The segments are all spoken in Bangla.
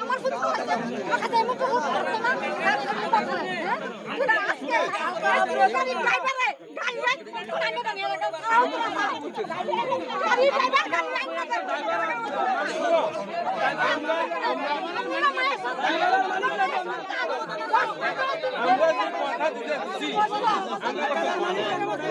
আমার কথা পুরো আজকে গাড়ি ড্রাইভারে গাড়ি রাইট করে আমি তো নিয়ে গেলাম গাড়ি ড্রাইভার গাড়ি আমরা কথা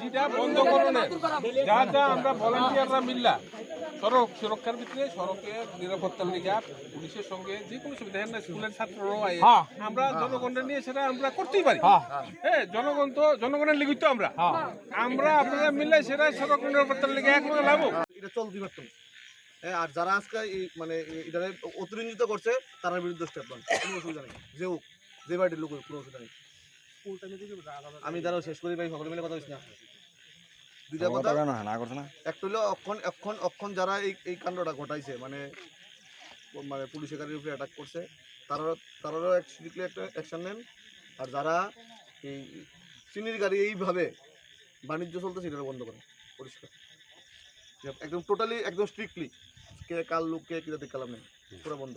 যেটা বন্ধ করুন যা যা আমরা ভলান্টিয়াররা মিল্লা। সড়ক সুরক্ষার ভিতরে সড়কে নিরাপত্তার লিগা পুলিশের সঙ্গে যে কোনো সুবিধা। না স্কুলের ছাত্ররাও আয়ে। আমরা জনগণের নিয়ে সেটা আমরা করতেই পারি। হ্যাঁ। জনগণ তো জনগণের লিখিত আমরা। আমরা আপনারা মিললে সেটা সড়ক নিরাপত্তার লিগে এক লাভ এটা চলতে পারতো না। হ্যাঁ, আর যারা আজকে এই মানে এটা অতিরঞ্জিত করছে তার বিরুদ্ধে স্টেপ নেন। কোনো অসুবিধা নেই। যে হোক যে বাড়ির লোক কোনো অসুবিধা নেই। আমি দ্বারা শেষ করি ভাই সকলে মিলে কথা বলছি না। দুইটা কথা। না করছে না। একটা হলো অক্ষণ অক্ষণ অক্ষণ যারা এই এই কাণ্ডটা ঘটাইছে মানে মানে পুলিশ গাড়ির উপরে অ্যাটাক করছে তারা তারারও স্ট্রিক্টলি একটা অ্যাকশন নেন। আর যারা এই চিনির গাড়ি এইভাবে বাণিজ্য চলতে সেটা বন্ধ করেন পরিষ্কার। একদম টোটালি একদম স্ট্রিক্টলি কে কাল লোক কে কিরা দেখালাম নেই পুরো বন্ধ।